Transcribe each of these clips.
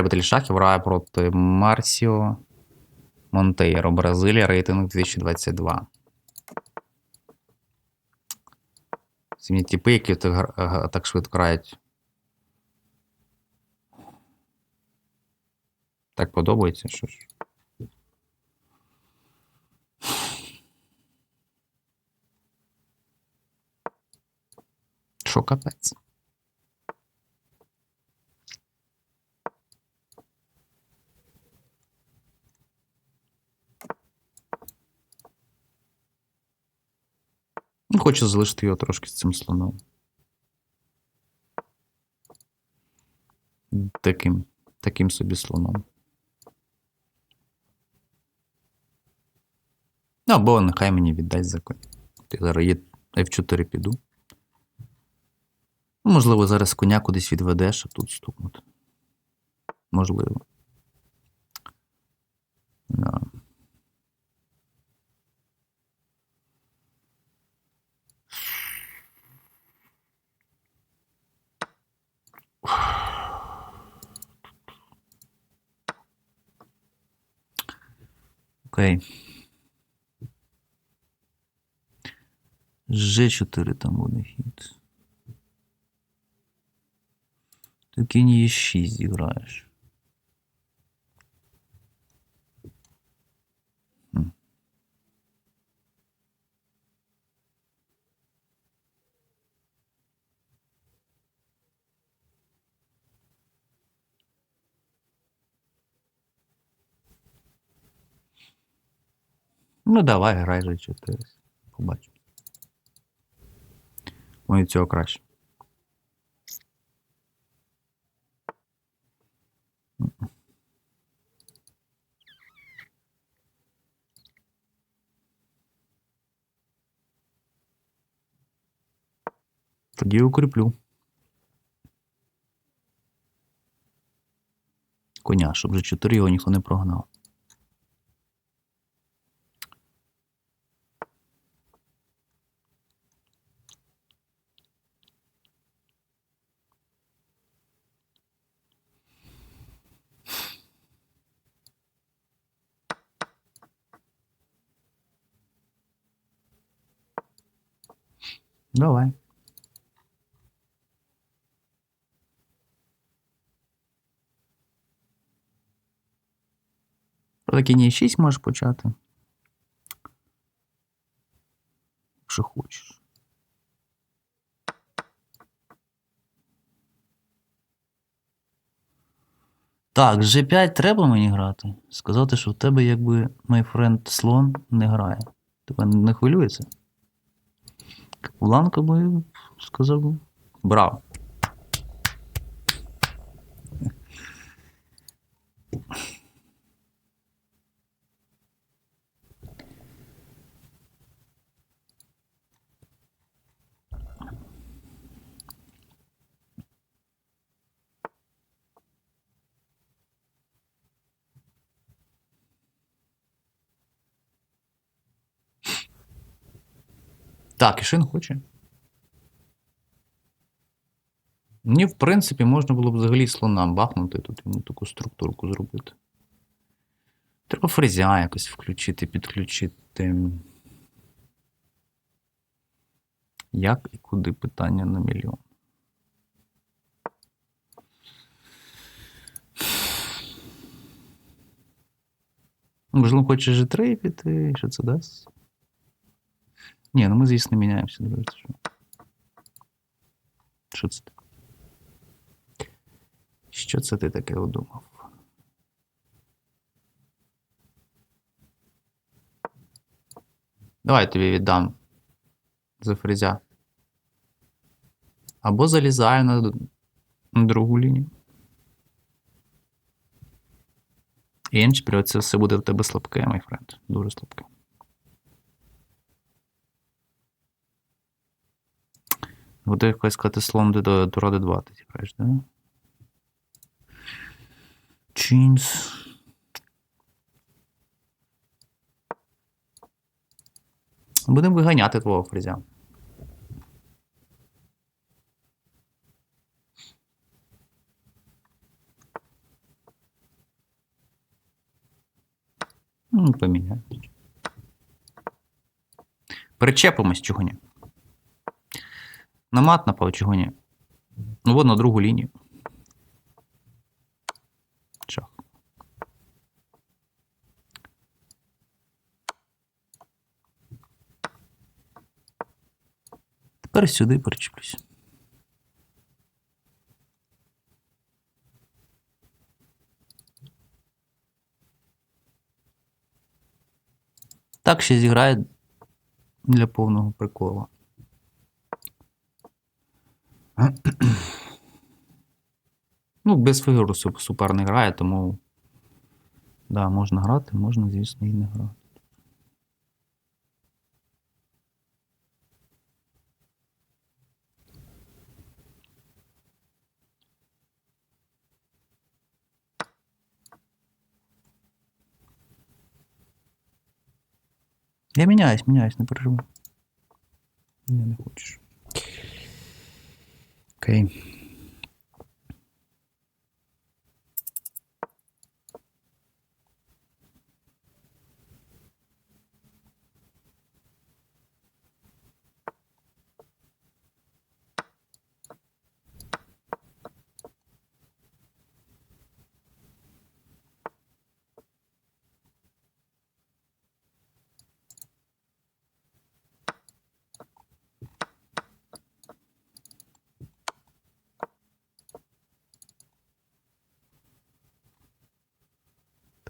Баталій Шахів грає проти Марсіо Монтейро, Бразилія, рейтинг 2022. Це мені типи, які так швидко грають. Так подобається, що ж. Що капець? Хочу залишити його трошки з цим слоном. Таким, таким собі слоном. Ну, або нехай мені віддасть за коня. Зараз є F4 піду. Ну, Можливо, зараз коня кудись відведеш, а тут стукнути. Можливо. Да. Окей. G4 там буде хід. Ти кінь Е6 зіграєш. Ну, давай, грай же 4. Побачимо. Ой, цього краще. Тоді укріплю. Коня, щоб вже 4 його ніхто не прогнав. Давай. Про кінь 6 можеш почати. Якщо хочеш. Так, G5 треба мені грати. Сказати, що в тебе якби my friend слон не грає. Тебе не хвилюється? Капуланка би сказав. Браво. Так, і хоче. Мені, в принципі, можна було б взагалі слона бахнути, тут йому таку структурку зробити. Треба фрезя якось включити, підключити. Як і куди питання на мільйон. Можливо, хоче G3 піти, що це дасть? Ні, ну ми, звісно, міняємося. Дивіться, що. Що це таке? Що це ти таке удумав? Давай тобі віддам за фрезя. Або залізаю на, другу лінію. І інший це все буде в тебе слабке, мій френд. Дуже слабке. Буде якось сказати слон до роди 2, ти тікаєш, да? Чінс. Будемо виганяти твого фрізя. Ну, Поміняємо. Перечепимось чого ні. На мат напав, чого ні. Ну, от на другу лінію. Шах. Тепер сюди перечеплюсь. Так ще зіграє для повного приколу. Ну, без фігуру супер не грає, тому. Да, можна грати, можна, звісно, і не грати. Я міняюсь, міняюсь, не переживай. Ні, не хочеш. Окей.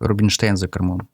Рубінштейн за кермом.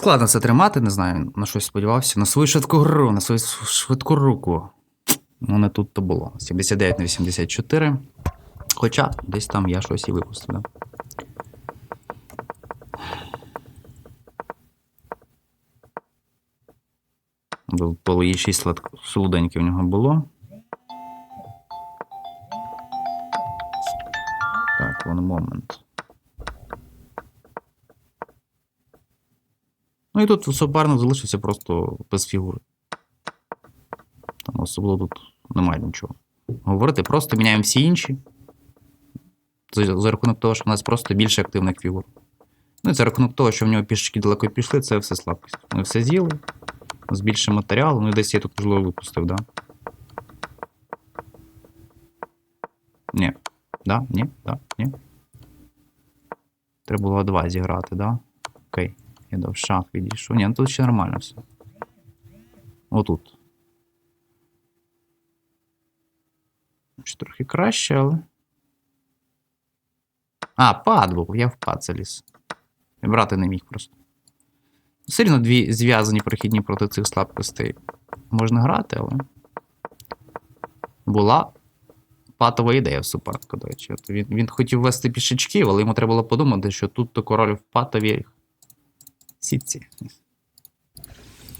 Складно це тримати, не знаю, на щось сподівався. На свою швидку гру, на свою швидку руку. Ну, не тут то було. 79 на 84. Хоча десь там я щось і випустив. Да? Поле є 6 солоденьких в нього було. Так, one момент. Ну і тут суперник залишився просто без фігури. Там особливо тут немає нічого. Говорити, просто міняємо всі інші. За, за рахунок того, що в нас просто більше активних фігур. Ну і за рахунок того, що в нього пішки далеко пішли, це все слабкість. Ми все з'їли. З більше матеріалу. Ну і десь я тут можливо випустив, да? Ні. Да? Ні? Да? Ні. Треба було два зіграти, да? Окей. Я дав шах відійшов. Ні, ну тут ще нормально все. Отут. Ще трохи краще, але. А, пад був, я в пад заліз. Брати не міг просто. Все рівно дві зв'язані прохідні проти цих слабкостей можна грати, але. Була патова ідея в суперку, до речі. Він, він хотів вести пішечків, але йому треба було подумати, що тут то король в патовій сітці.